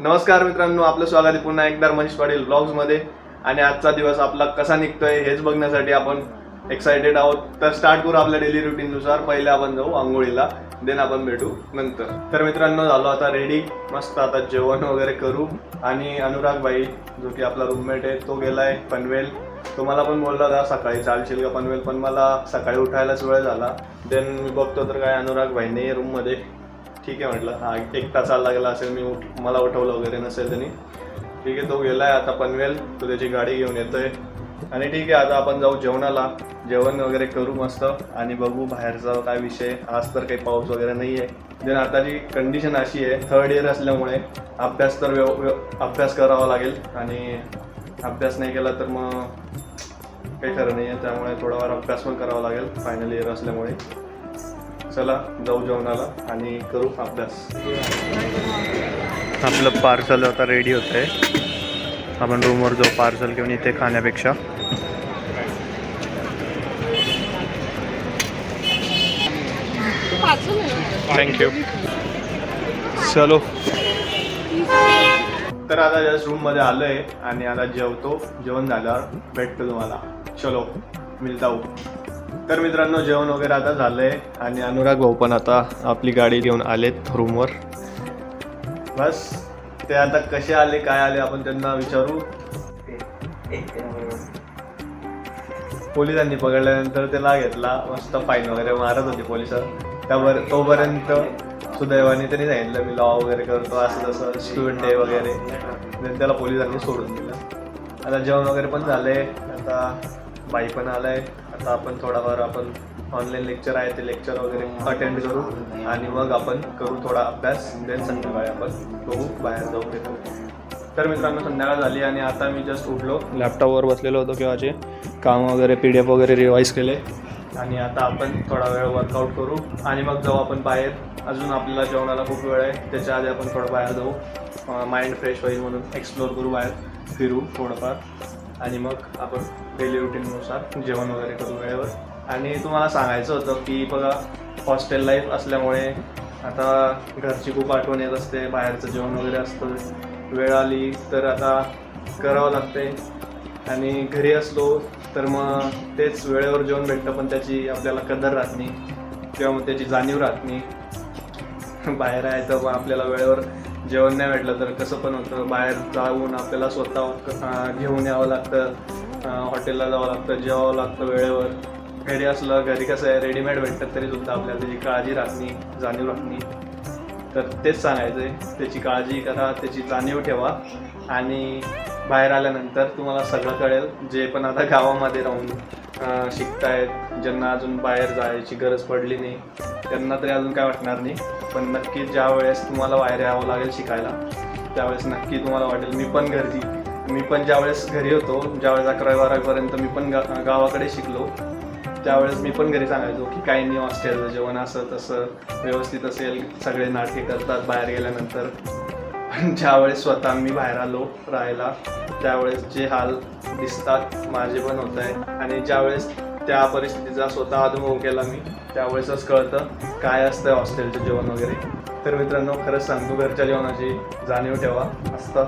नमस्कार मित्रांनो आपलं स्वागत आहे पुन्हा एकदा मनीष पाटील ब्लॉग्समध्ये. आणि आजचा दिवस आपला कसा निघतोय हेच बघण्यासाठी आपण एक्साइटेड आहोत. तर स्टार्ट करू आपल्या डेली रुटीन नुसार. पहिले आपण जाऊ आंघोळीला देन आपण भेटू नंतर. तर मित्रांनो झालो आता रेडी मस्त आता जेवण वगैरे करू. आणि अनुराग भाई जो की आपला रूममेट आहे तो गेलाय पनवेल. तो मला पण बोलला होता सकाळी चालशील का पनवेल. पण मला सकाळी उठायलाच वेळ झाला. देन मी बघतो तर काय अनुराग भाईने नाही रूममध्ये ठीक आहे म्हटलं. हा एक तासाला लागला असेल मी उठ मला उठवलं वगैरे नसेल त्यांनी. ठीक आहे तो गेला आहे आता पनवेल तो त्याची गाडी घेऊन येतोय. आणि ठीक आहे आता आपण जाऊ जेवणाला. जेवण वगैरे करू मस्त. आणि बघू बाहेरचा काय विषय. आज तर काही पाऊस वगैरे नाही आहे देन आताची कंडिशन अशी आहे थर्ड इयर असल्यामुळे अभ्यास तर व्यव व्यव- अभ्यास करावा लागेल. आणि अभ्यास नाही केला तर मग काही खरं नाही आहे त्यामुळे थोडाफार अभ्यास पण करावा लागेल फायनल इयर असल्यामुळे. चला जाऊ जेवणाला आणि करू अभ्यास. आपलं पार्सल आता रेडी होत आहे आपण रूमवर जाऊ पार्सल घेऊन इथे खाण्यापेक्षा. थँक्यू चलो. तर आता जस्ट रूममध्ये आलो आहे आणि आता जेवतो. जेवण झाल्यावर भेटतो तुम्हाला. चलो मिळता हो. तर मित्रांनो जेवण वगैरे आता झालं आहे आणि अनुराग भाऊ पण आता आपली गाडी घेऊन आलेत रूमवर बस ते आता कसे आले काय आले आपण त्यांना विचारू. पोलिसांनी पकडल्यानंतर त्याला घेतला मस्त फाईन वगैरे मारत होते पोलीस त्यावर तोपर्यंत सुदैवाने त्यांनी सांगितलं मी लॉ वगैरे करतो असं तसं स्टुडंट आहे वगैरे. त्याला पोलिसांनी सोडून दिलं. आता जेवण वगैरे पण झालंय. आता बाई पण आलाय. आता आपण थोडाफार आपण ऑनलाईन लेक्चर आहे ते लेक्चर वगैरे अटेंड करू. आणि मग आपण करू थोडा अभ्यास देन संध्याकाळी आपण बघू बाहेर जाऊ भेटू तर. मित्रांनो संध्याकाळ झाली आणि आता मी जस्ट उठलो. लॅपटॉपवर बसलेलो होतो केव्हाचे. काम वगैरे पी डी एफ वगैरे रिवाईज केले. आणि आता आपण थोडा वेळ वर्कआउट करू. आणि मग जाऊ आपण बाहेर. अजून आपल्याला जेवणाला खूप वेळ आहे. त्याच्या आधी आपण थोडं बाहेर जाऊ. माइंड फ्रेश होईल म्हणून एक्सप्लोर करू बाहेर. फिरू थोडंफार. आणि मग आपण डेली रुटीननुसार जेवण वगैरे करू वेळेवर. आणि तुम्हाला सांगायचं होतं की बघा हॉस्टेल लाईफ असल्यामुळे आता घरची खूप आठवण येत असते बाहेरचं जेवण वगैरे असतं. वेळ आली तर आता करावं लागते. आणि घरी असलो तर मग तेच वेळेवर जेवण भेटतं पण त्याची आपल्याला कदर राहत नाही. किंवा मग त्याची जाणीव राहत नाही. बाहेर आहे तर मग आपल्याला वेळेवर जेवण नाही भेटलं तर कसं पण होतं. बाहेर जाऊन आपल्याला स्वतः घेऊन यावं लागतं हॉटेलला जावं लागतं जेवावं लागतं वेळेवर. घरी असलं घरी कसं आहे रेडीमेड भेटतात तरी सुद्धा आपल्याला त्याची काळजी राखणी जाणीव राखणी. तर तेच सांगायचं आहे त्याची काळजी करा त्याची जाणीव ठेवा. आणि बाहेर आल्यानंतर तुम्हाला सगळं कळेल. जे पण आता गावामध्ये राहून शिकतायत ज्यांना अजून बाहेर जायची गरज पडली नाही त्यांना तरी अजून काय वाटणार नाही. पण नक्की ज्या वेळेस तुम्हाला बाहेर यावं लागेल शिकायला त्यावेळेस नक्की तुम्हाला वाटेल. मी पण घरी मी पण ज्यावेळेस घरी होतो ज्यावेळेस अकरावी बारावीपर्यंत मी पण गा गावाकडे शिकलो त्यावेळेस मी पण घरी सांगायचो की काही नाही हॉस्टेलचं जेवण असं तसं व्यवस्थित असेल सगळे नाटके करतात बाहेर गेल्यानंतर. पण ज्यावेळेस स्वतः मी बाहेर आलो राहायला त्यावेळेस जे हाल दिसतात माझे पण होत आहे आणि ज्यावेळेस त्या परिस्थितीचा स्वतः अनुभव केला मी त्यावेळेसच कळतं काय असतं हॉस्टेलचं जेवण वगैरे. तर मित्रांनो खरंच सांगतो घरच्या जेवणाची जाणीव ठेवा. असतं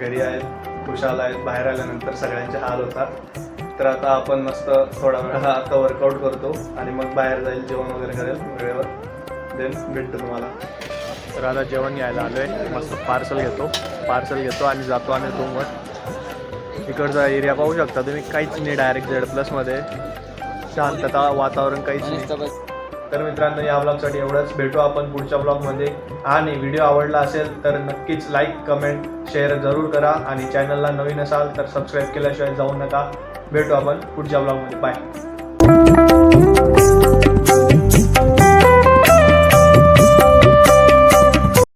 घरी आहेत खुशाल आहेत बाहेर आल्यानंतर सगळ्यांचे हाल होतात. तर आता आपण मस्त थोडा वेळ हा आता वर्कआउट करतो आणि मग बाहेर जाईल जेवण वगैरे करेल वेळेवर. देन भेटतो तुम्हाला. तर आता जेवण घ्यायला आलो आहे मस्त पार्सल घेतो. पार्सल घेतो आणि जातो आणि रूमवर. इकडचा एरिया पाहू शकता तुम्ही. काहीच नाही डायरेक्ट झेड प्लसमध्ये शांतता वातावरण काहीच नाही. तर मित्रांनो या ब्लॉगसाठी एवढंच. भेटू आपण पुढच्या ब्लॉगमध्ये आणि व्हिडिओ आवडला असेल तर नक्कीच लाईक कमेंट शेअर जरूर करा. आणि चॅनलला नवीन असाल तर सबस्क्राईब केल्याशिवाय जाऊ नका. भेटू आपण पुढच्या ब्लॉगमध्ये बाय